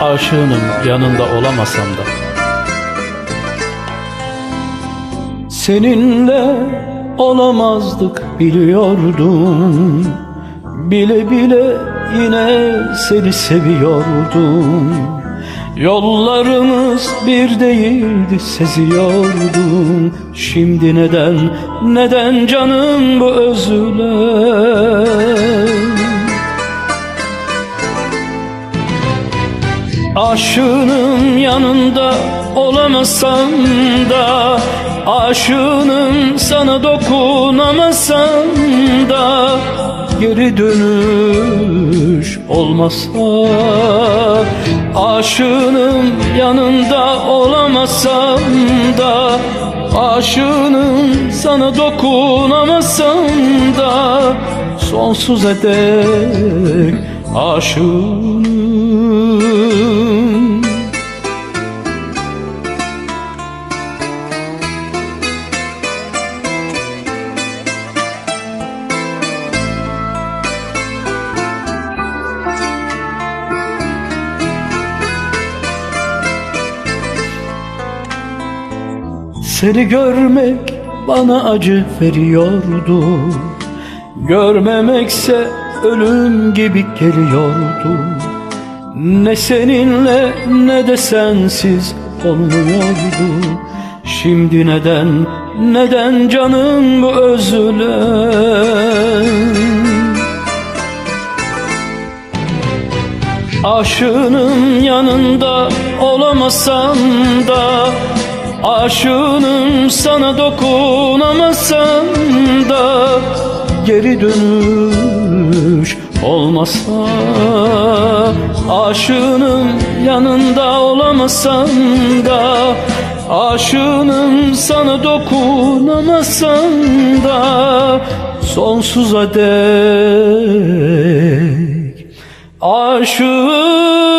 Aşığının yanında olamasam da. Seninle olamazdık biliyordum. Bile bile yine seni seviyordum. Yollarımız bir değildi seziyordum. Şimdi neden, neden canım bu özüle Aşığının yanında olamasam da Aşığının sana dokunamasam da Geri dönüş olmasa Aşığının yanında olamasam da Aşığının sana dokunamasam da Sonsuza dek aşığım Seni görmek bana acı veriyordu. Görmemekse ölüm gibi geliyordu. Ne seninle ne de sensiz olmuyordu. Şimdi neden, neden canım bu özüle Aşığının yanında olamasam da Aşığının sana dokunamasam da Geri dönüş olmasa Aşığının yanında olamasam da Aşığının sana dokunamasam da Sonsuza dek aşığım